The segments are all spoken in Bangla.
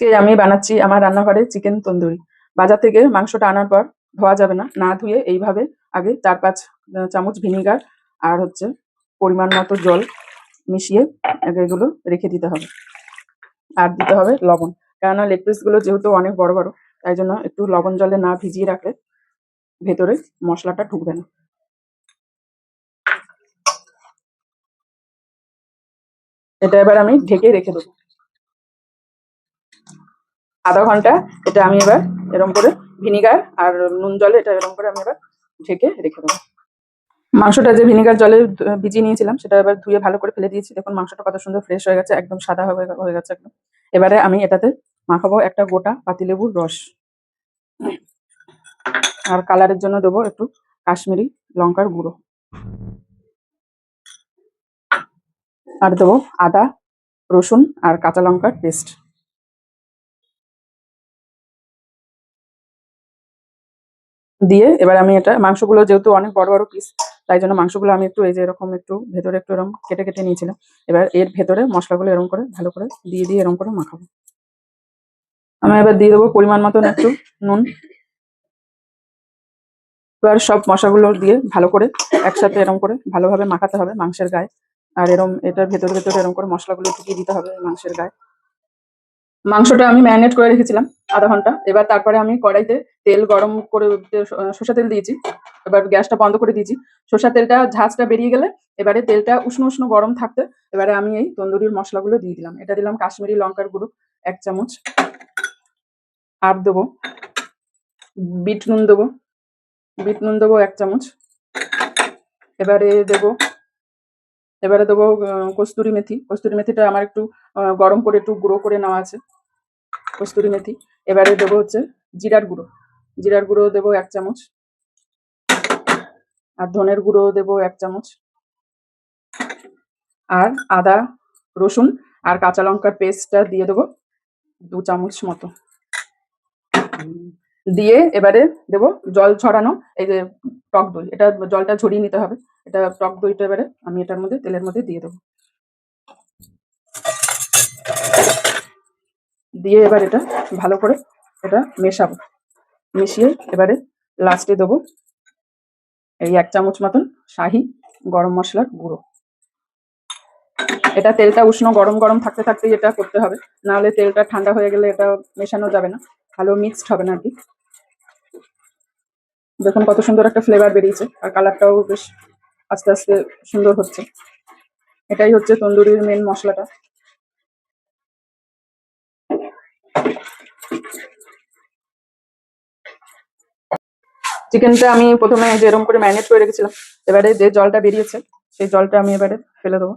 আজকে আমি বানাচ্ছি আমার রান্নাঘরে চিকেন তন্দুরি। বাজার থেকে মাংসটা আনার পর ধোয়া যাবে না না ধুয়ে এইভাবে আগে চার পাঁচ চামচ ভিনিগার আর হচ্ছে পরিমাণ মতো জল মিশিয়ে এগুলো রেখে দিতে হবে। আর দিতে হবে লবণ। কেননা লেগ পিসগুলো যেহেতু অনেক বড় বড়, তাই জন্য একটু লবণ জলে না ভিজিয়ে রাখলে ভেতরে মশলাটা ঢুকবে না। এটা এবার আমি ঢেকে রেখে দেবো। আধা ঘণ্টা এটা আমি এবার এরকম করে ভিনিগার আর নুন জলে এটা এরকম করে আমি এবার ঢেকে রেখে দেবো। মাংসটা যে ভিনিগার জলে ভিজিয়ে নিয়েছিলাম সেটা এবার ধুয়ে ভালো করে ফেলে দিয়েছি। দেখুন মাংসটা কত সুন্দর ফ্রেশ হয়ে গেছে, একদম সাদা হয়ে গেছে একদম। এবারে আমি এটাতে মাখাবো একটা গোটা পাতিলেবুর রস। আর কালারের জন্য দেবো একটু কাশ্মীরি লঙ্কার গুঁড়ো। আর দেবো আদা, রসুন আর কাঁচা লঙ্কার পেস্ট দিয়ে এবার আমি এটা, মাংসগুলো যেহেতু অনেক বড় বড় পিস তাই জন্য মাংসগুলো আমি একটু এই যে এরকম একটু ভেতরে একটু এরকম কেটে কেটে নিয়েছিলাম। এবার এর ভেতরে মশলাগুলো এরকম করে, ভালো করে দিয়ে দিয়ে এরকম করে মাখাবো। আমি এবার দিয়ে দেবো পরিমাণ মতন একটু নুন। এবার সব মশলাগুলো দিয়ে ভালো করে একসাথে এরকম করে ভালোভাবে মাখাতে হবে মাংসের গায়ে। আর এরম এটার ভেতরে ভেতরে এরকম করে মশলাগুলো ঢুকিয়ে দিতে হবে মাংসের গায়ে। মাংসটা আমি ম্যারিনেট করে রেখেছিলাম। আধা ঘণ্টা। এবার তারপরে আমি কড়াইতে তেল গরম করে সর্ষে তেল দিয়েছি। এবার গ্যাসটা বন্ধ করে দিয়েছি। সর্ষা তেলটা ঝাঁজটা বেরিয়ে গেলে এবারে তেলটা উষ্ণ উষ্ণ গরম থাকতে এবারে আমি এই তন্দুরির মশলাগুলো দিয়ে দিলাম। এটা দিলাম কাশ্মীরি লঙ্কার গুঁড়ো, এক চামচ। আর দেবো বিট নুন দেবো। বিট নুন দেবো এক চামচ। এবারে দেবো এবারে দেবো কস্তুরি মেথি। কস্তুরি মেথিটা আমার একটু গরম করে একটু গুঁড়ো করে নেওয়া আছে। কস্তুরি মেথি। এবারে দেবো হচ্ছে জিরার গুঁড়ো। জিরার গুঁড়ো দেবো এক চামচ। আর ধনের গুঁড়ো দেবো এক চামচ। আর আদা, রসুন আর কাঁচা লঙ্কার পেস্টটা দিয়ে দেবো দু চামচ মতো। দিয়ে এবারে দেবো জল ছড়ানো, এই যে টক দই, এটা জলটা ঝরিয়ে নিতে হবে। এটা টক দইটা এবারে আমি এটার মধ্যে, তেলের মধ্যে দিয়ে দেবো। দিয়ে এবার এটা ভালো করে এটা মেশাবো। মিশিয়ে এবারে লাস্টে দেবো এই এক চামচ মতন শাহি গরম মশলার গুঁড়ো। এটা তেলটা উষ্ণ গরম গরম থাকতে থাকতেই এটা করতে হবে। নাহলে তেলটা ঠান্ডা হয়ে গেলে এটা মেশানো যাবে না। ভালো মিক্সড হবে না আর কি। দেখুন কত সুন্দর একটা ফ্লেভার বেরিয়েছে আর কালারটাও বেশ আস্তে আস্তে সুন্দর হচ্ছে। এটাই হচ্ছে তন্দুরির মেন মশলাটা। চিকেনটা আমি প্রথমে যে এরকম করে ম্যারিনেট করে রেখেছিলাম, এবারে যে জলটা বেরিয়েছে, সেই জলটা আমি এবারে ফেলে দেবো।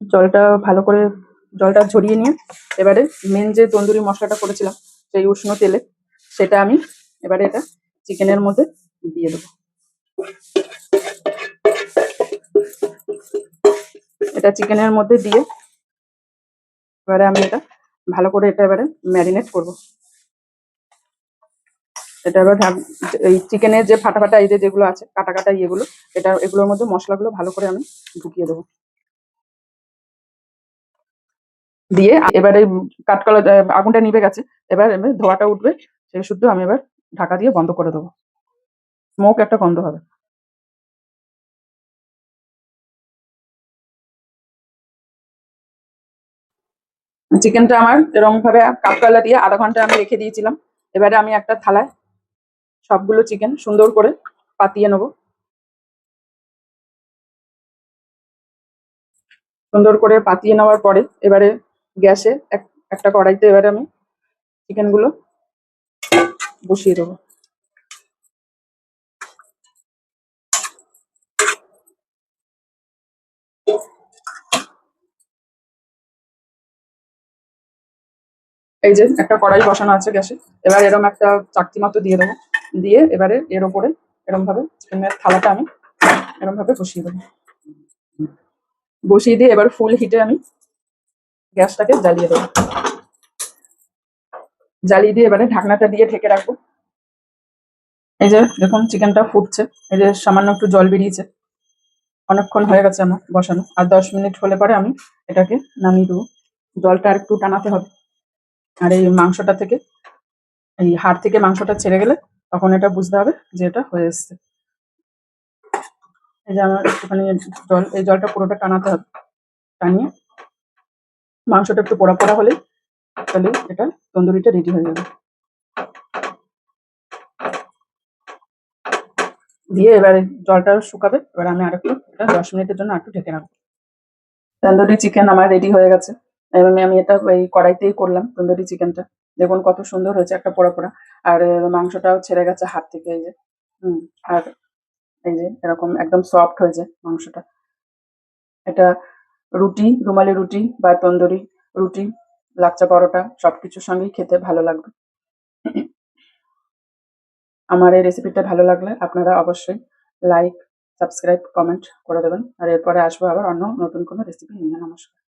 জলটা ভালো করে, জলটা ঝরিয়ে নিয়ে এবারে মেন যে তন্দুরি মশলাটা করেছিলাম, সেই উষ্ণ তেলে, সেটা আমি এবারে এটা চিকেনের মধ্যে দিয়ে দেবো। এটা চিকেনের মধ্যে দিয়ে এবারে আমি এটা ভালো করে এটা এবারে ম্যারিনেট করব। এটা এবার এই চিকেনের যে ফাটা ফাটা এই যে যেগুলো আছে কাটা কাটা ইয়েগুলো, এটা, এগুলোর মধ্যে মশলাগুলো ভালো করে আমি ঢুকিয়ে দেবো। দিয়ে এবারে কাঠকলা আগুনটা নিভে গেছে, এবার এবার ধোয়াটা উঠবে, সেই শুদ্ধ আমি এবার ঢাকা দিয়ে বন্ধ করে দেবো। স্মোক একটা গন্ধ হবে। চিকেনটা আমার এরকম ভাবে কাঠকলা দিয়ে আধা ঘণ্টা আমি রেখে দিয়েছিলাম। এবারে আমি একটা থালায় সবগুলো চিকেন সুন্দর করে পাতিয়ে নেব। সুন্দর করে পাতিয়ে নেওয়ার পরে এবারে গ্যাসে এক, একটা কড়াইতে এবারে আমি চিকেনগুলো বসিয়ে দেবো। এই যে একটা কড়াই বসানো আছে গ্যাসে। এবার এরকম একটা চাকতি মতো দিয়ে দেবো। দিয়ে এবারে এর ওপরে এরকম ভাবে চিকেনের থালাটা আমি এরকম ভাবে বসিয়ে দেবো। বসিয়ে দিয়ে এবার ফুল হিটে আমি গ্যাসটাকে জ্বালিয়ে দেবো। জ্বালিয়ে দিয়ে এবারে ঢাকনাটা দিয়ে ঢেকে রাখব। এই যে দেখুন চিকেনটা ফুটছে। এই যে সামান্য একটু জল বেরিয়েছে। অনেকক্ষণ হয়ে গেছে আমার বসানো। আর দশ মিনিট হলে পরে আমি এটাকে নামিয়ে দেবো। জলটা আর একটু টানাতে হবে। আর এই মাংসটা থেকে, এই হাড় থেকে মাংসটা ছেড়ে গেলে তখন এটা বুঝতে হবে যে এটা হয়ে এসছে। এই যে আমার একটুখানি জল, এই জলটা পুরোটা টানাতে হবে, টানিয়ে মাংসটা একটু পোড়া পোড়া হলেই তাহলে এটা তন্দুরিটা রেডি হয়ে যাবে। দিয়ে এবারে জলটা শুকাবে, এবার আমি আরেকটু, এটা দশ মিনিটের জন্য একটু ঢেকে রাখব। তন্দুরি চিকেন আমার রেডি হয়ে গেছে। এবার আমি এটা এই কড়াইতেই করলাম তন্দুরি চিকেনটা। দেখুন কত সুন্দর হয়েছে একটা পোড়া পোড়া। আর মাংসটাও ছেড়ে গেছে হাত থেকে এই যে। হুম, আর এই যে এরকম একদম সফট হয়েছে মাংসটা। এটা রুটি, রুমালি রুটি বা তন্দুরি রুটি, লাচ্চা পরোটা সবকিছুর সঙ্গেই খেতে ভালো লাগবে। আমার এই রেসিপিটা ভালো লাগলে আপনারা অবশ্যই লাইক সাবস্ক্রাইব কমেন্ট করে দেবেন। আর এরপরে আসব আবার অন্য নতুন কোনো রেসিপি নিয়ে। নমস্কার।